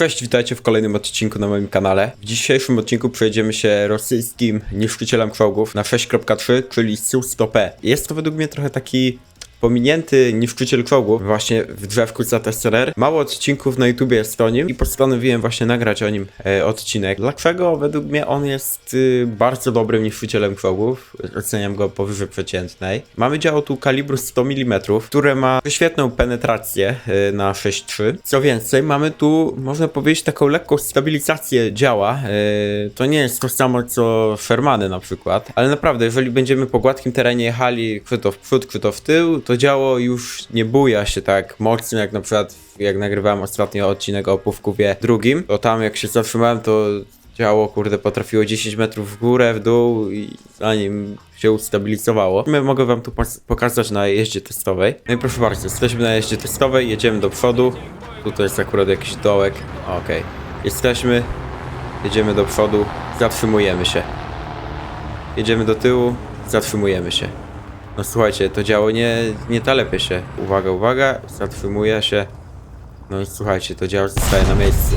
Cześć, witajcie w kolejnym odcinku na moim kanale. W dzisiejszym odcinku przejdziemy się rosyjskim niszczycielem czołgów na 6.3, czyli Su-100P. Jest to według mnie trochę taki pominięty niszczyciel czołgów właśnie w drzewku za TSRR. Mało odcinków na YouTubie jest o nim i postanowiłem właśnie nagrać o nim e, odcinek. Dlaczego? Według mnie on jest y, bardzo dobrym niszczycielem czołgów. Oceniam go powyżej przeciętnej. Mamy działo tu kalibru 100 mm, które ma świetną penetrację y, na 6.3. Co więcej, mamy tu, można powiedzieć, taką lekką stabilizację działa. Y, to nie jest to samo co Shermany na przykład, ale naprawdę, jeżeli będziemy po gładkim terenie jechali, czy to w przód, czy to w tył, to działo już nie buja się tak mocno, jak na przykład jak nagrywałem ostatnio odcinek o Pówkowie drugim, to tam jak się zatrzymałem, to działo, kurde, potrafiło 10 metrów w górę, w dół i zanim się ustabilizowało. My mogę wam tu pokazać na jeździe testowej. No i proszę bardzo, jesteśmy na jeździe testowej, jedziemy do przodu. Tutaj jest akurat jakiś dołek. Okej. Jesteśmy, jedziemy do przodu, zatrzymujemy się. Jedziemy do tyłu, zatrzymujemy się. No słuchajcie, to działo nie, nie talepie się. Uwaga, uwaga, zatrzymuje się. No i słuchajcie, to działo zostaje na miejscu.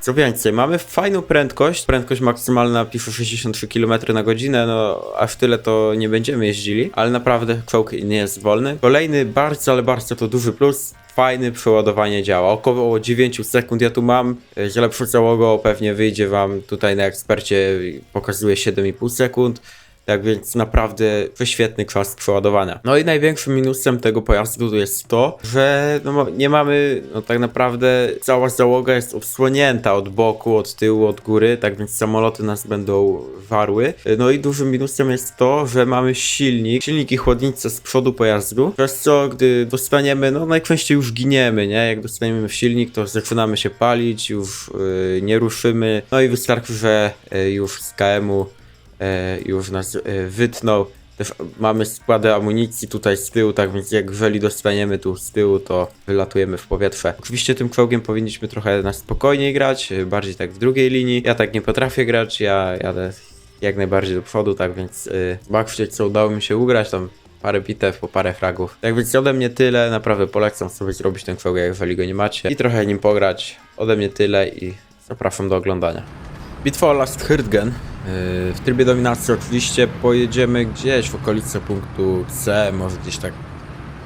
Co więcej, mamy fajną prędkość. Prędkość maksymalna pisze 63 km na godzinę, no aż tyle to nie będziemy jeździli, ale naprawdę czołg nie jest wolny. Kolejny bardzo, ale bardzo to duży plus. Fajne przeładowanie działa. Około 9 sekund ja tu mam. Źle załogo pewnie wyjdzie wam tutaj na ekspercie pokazuje 7,5 sekund. Tak więc naprawdę świetny czas przeładowania. No i największym minusem tego pojazdu jest to, że no, nie mamy, no tak naprawdę cała załoga jest odsłonięta od boku, od tyłu, od góry, tak więc samoloty nas będą warły. No i dużym minusem jest to, że mamy silnik, silnik i chłodnicę z przodu pojazdu, przez co gdy dostaniemy, no najczęściej już giniemy, nie? Jak dostaniemy w silnik, to zaczynamy się palić, już yy, nie ruszymy, no i wystarczy, że yy, już z KM-u e, już nas e, wytnął. Też mamy składy amunicji tutaj z tyłu, tak więc jak jeżeli dostaniemy tu z tyłu, to wylatujemy w powietrze. Oczywiście tym czołgiem powinniśmy trochę na spokojniej grać, e, bardziej tak w drugiej linii. Ja tak nie potrafię grać, ja jadę jak najbardziej do przodu, tak więc yy, zobaczcie co udało mi się ugrać, tam parę bitew, po parę fragów. Tak więc ode mnie tyle, naprawdę polecam sobie zrobić ten czołg, jeżeli go nie macie i trochę nim pograć. Ode mnie tyle i zapraszam do oglądania. Bitwa o Last Hyrtgen. Yy, W trybie dominacji oczywiście pojedziemy gdzieś w okolice punktu C, może gdzieś tak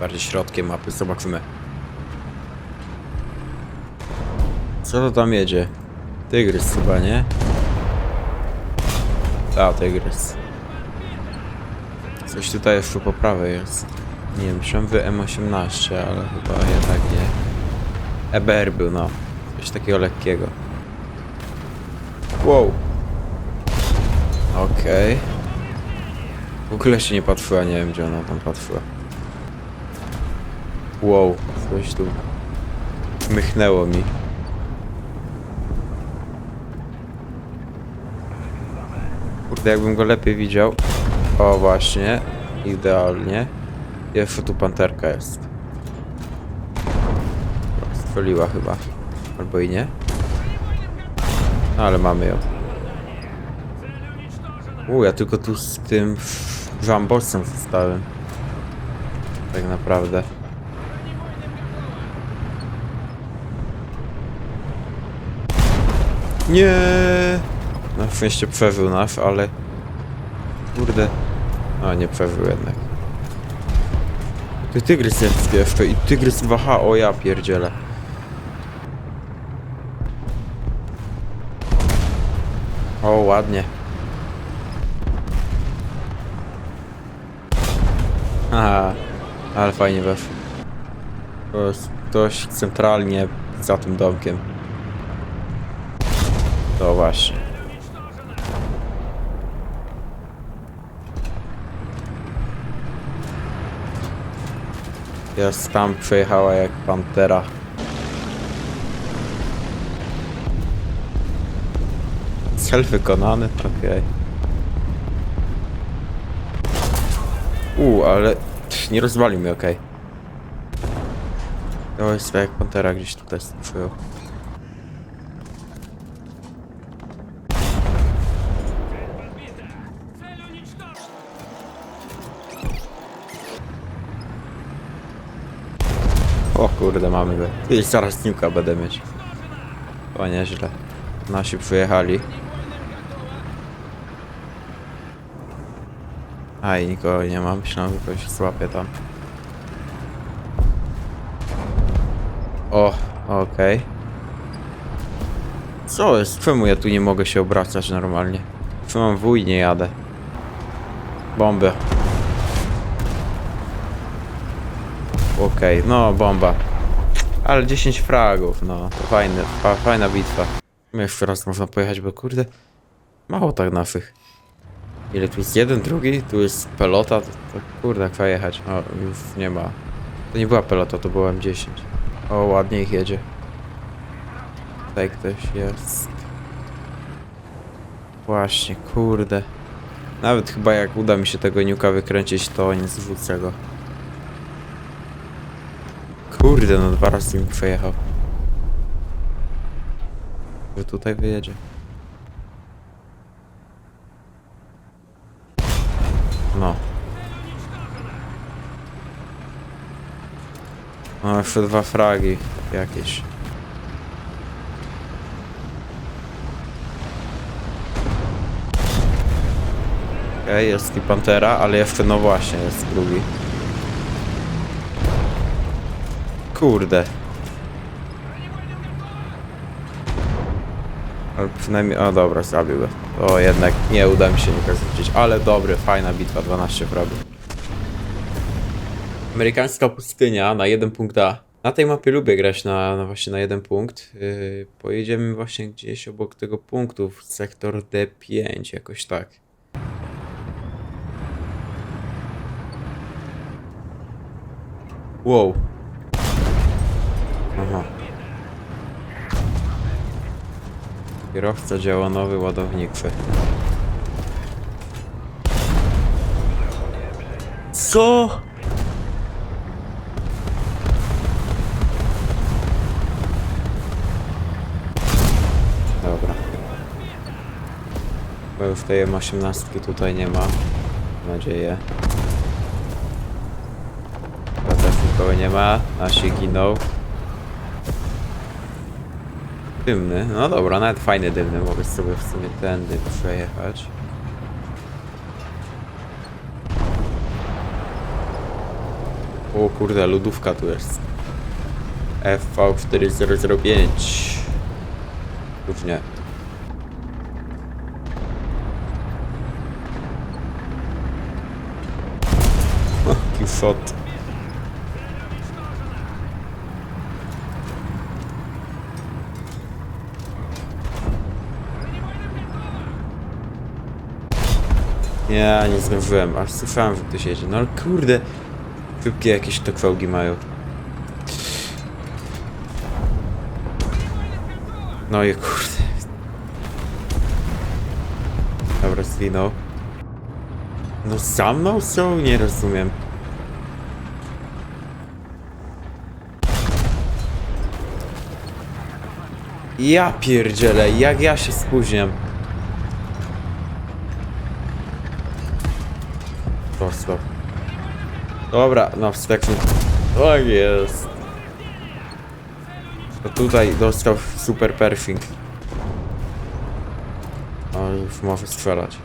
bardziej środkiem mapy, zobaczymy. Co to tam jedzie? Tygrys chyba, nie? A, tygrys. Coś tutaj jeszcze po prawej jest. Nie wiem, myślałem wy M18, ale chyba jednak nie. EBR był, no. Coś takiego lekkiego. Wow. Okej. W ogóle się nie patrzyła, nie wiem gdzie ona tam patrzyła. Wow, coś tu mychnęło mi. Kurde, jakbym go lepiej widział. O, właśnie. Idealnie. Jeszcze tu panterka jest. Strzeliła chyba. Albo i nie. No, ale mamy ją. U, ja tylko tu z tym Jambosem zostałem. Tak naprawdę. Nie. Na szczęście przeżył nasz, ale... Kurde. A, nie przeżył jednak. Ty tygrys jest jeszcze i tygrys waha, o ja pierdzielę. O, ładnie. Aha, ale fajnie weszło. Ktoś centralnie za tym domkiem. To właśnie. Jest tam przejechała jak pantera. Cel wykonany, okej. U, ale nie rozwalił mnie, okej. To jest tak jak pantera gdzieś tutaj przyjął. O kurde, mamy go. I zaraz niuka będę mieć. O, nieźle. Nasi przyjechali. Aj, nikogo nie ma. Myślałem, że ktoś złapie tam. O, okej. Co jest? Czemu ja tu nie mogę się obracać normalnie? Czemu mam wuj nie jadę? Bomby. Okej, no bomba. Ale 10 fragów, no. To fajne, fa, fajna bitwa. Jeszcze raz można pojechać, bo kurde... Mało tak naszych. Ile tu jest? Jeden, drugi? Tu jest pelota? To, to kurde, jak jechać. O, już nie ma. To nie była pelota, to była M10. O, ładnie ich jedzie. Tutaj ktoś jest. Właśnie, kurde. Nawet chyba jak uda mi się tego niuka wykręcić, to nie zrzucę go. Kurde, no dwa razy mi przejechał. Że tutaj wyjedzie. No. No, jeszcze dwa fragi jakieś. Okej, jest i Pantera, ale jeszcze no właśnie jest drugi. Kurde. Ale przynajmniej... O dobra, zabił go. O jednak nie uda mi się nikogo zwrócić. Ale dobry, fajna bitwa, 12 fragów. Amerykańska pustynia na jeden punkt A. Na tej mapie lubię grać na, na właśnie na jeden punkt. Yy, pojedziemy właśnie gdzieś obok tego punktu, w sektor D5, jakoś tak. Wow. Aha. Kierowca działa nowy ładowniczy. Co? Dobra. Bo już tej M18 tutaj nie ma. Mam nadzieję. Chyba też nikogo nie ma. Nasi giną. Dymny. No dobra, nawet fajny dymny. Mogę sobie w sumie tędy przejechać. O kurde, lodówka tu jest. FV4005. Już nie. Shot. Ja nie zdążyłem, aż słyszałem, że ktoś jedzie. No ale kurde, szybkie jakieś to kwałgi mają. No i kurde. Dobra, zginął. No za mną są? Nie rozumiem. Ja pierdzielę, jak ja się spóźniam. Dobra, no wsteczny. O jest. To tutaj dostał super perfing. O, już może strzelać.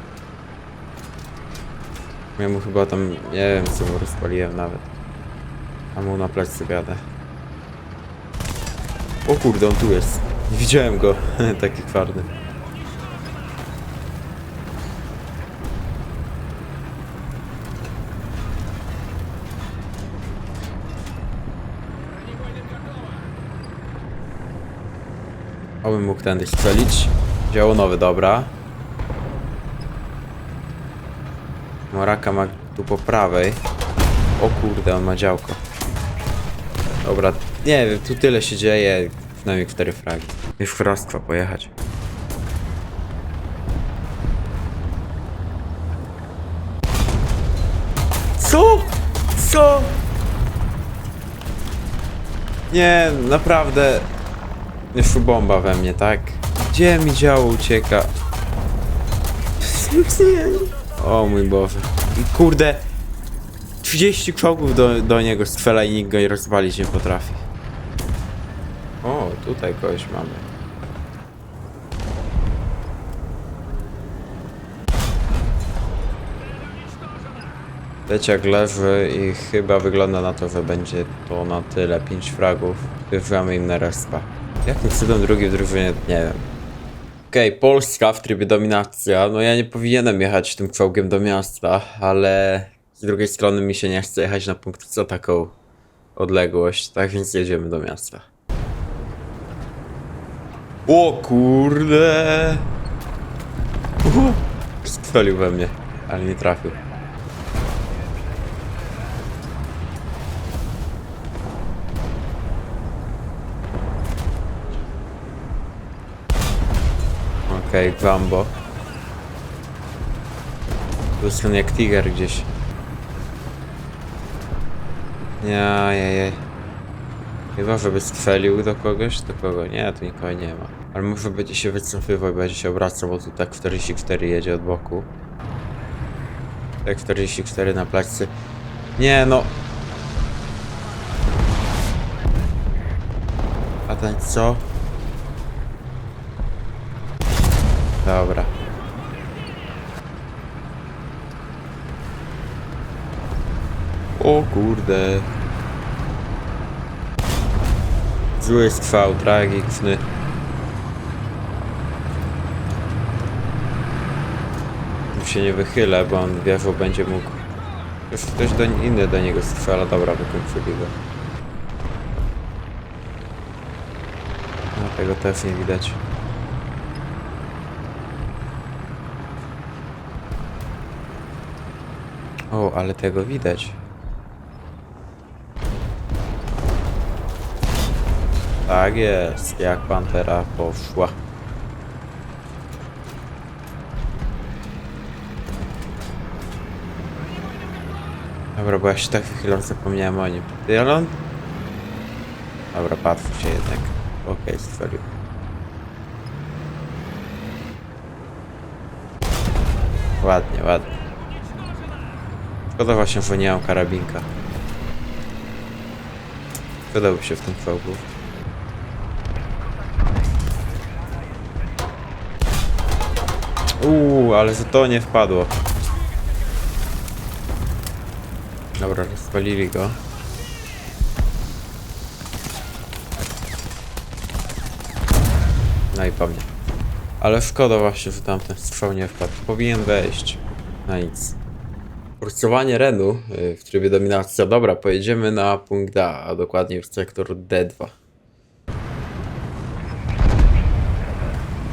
Ja mu chyba tam, nie wiem co mu rozpaliłem nawet. A mu na plecy gadę. O kurde, on tu jest. Nie widziałem go, taki twardy. Obym mógł tędy strzelić. Działo nowy, dobra. Moraka ma tu po prawej. O kurde, on ma działko. Dobra, nie wiem, tu tyle się dzieje. Przynajmniej cztery fragi. Już w Rostwa pojechać. Co? Co? Nie, naprawdę. Jeszcze bomba we mnie, tak? Gdzie mi działo ucieka? o mój Boże. I kurde, 30 czołgów do, do niego strzela i nikt go nie rozwalić nie potrafi. O, tutaj kogoś mamy. Leciak leży i chyba wygląda na to, że będzie to na tyle. 5 fragów. Wjeżdżamy im na respa. Jakim cudem drugi w drużynie? Nie wiem. Okej, Polska w trybie dominacja. No ja nie powinienem jechać tym czołgiem do miasta, ale z drugiej strony mi się nie chce jechać na punkt za taką odległość, tak więc jedziemy do miasta. O kurde! Uhu. Strzelił we mnie, ale nie trafił. Okej, okay, Wambo. Tu jest ten jak tiger gdzieś. Nie, nie, nie. Chyba, żeby strzelił do kogoś, do kogo? Nie, tu nikogo nie ma. Ale może będzie się wycofywał i będzie się obracał, bo tu tak 44 jedzie od boku. Tak 44 na plecy. Nie, no. A ten co? Dobra. O kurde. Zły strzał, tragiczny. Tu się nie wychylę, bo on wie, że będzie mógł... Już ktoś do, inny do niego strzela. Dobra, wykończyli go. No, tego też nie widać. O, ale tego widać. Tak jest, jak pantera poszła. Dobra, bo ja się tak wychylam, zapomniałem o nim. Ale on... Dobra, patrz się jednak. Okej, strzelił. Ładnie, ładnie. Szkoda właśnie, że nie mam karabinka. Przydałby się w tym czołgu. Uuu, ale że to nie wpadło. Dobra, rozpalili go. No i po mnie. Ale szkoda właśnie, że tamten strzał nie wpadł. Powinien wejść. Na nic. Kursowanie Renu y, w trybie dominacja. Dobra, pojedziemy na punkt A, a dokładnie w sektor D2.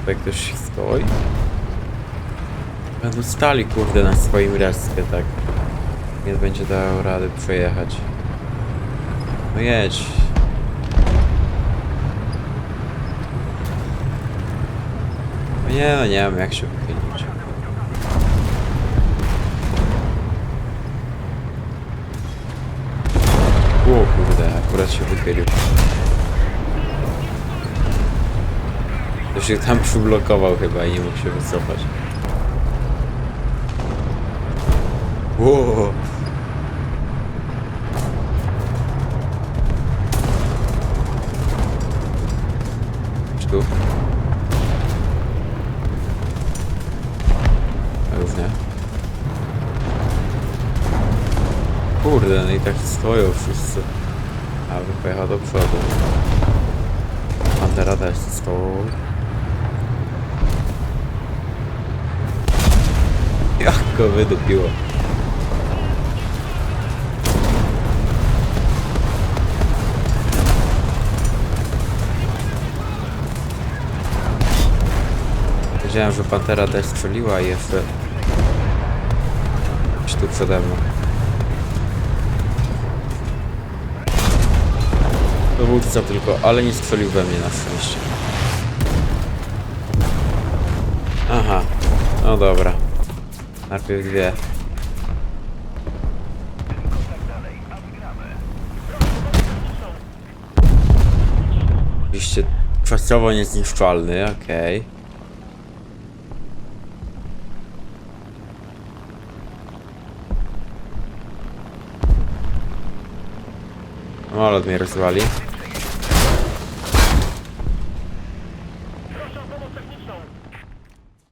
Tak ktoś stoi? Będą stali kurde na swoim respie, tak. Nie będzie dał rady przejechać. No jedź. No nie, no nie wiem jak się wychylić. O kurde, akurat się wychylił. To się tam przyblokował chyba i nie mógł się wycofać. Ło. No i tak stoją wszyscy. A bym pojechał do przodu. Pantera też stoi. Jak go wydupiło. Wiedziałem, że Pantera też strzeliła i jeszcze... Tu przede mną. Dowódca tylko, ale nie strzelił we mnie na szczęście. Aha, no dobra. Najpierw dwie. Oczywiście kwestionowo niezniszczalny, okej. Samolot mnie rozwali.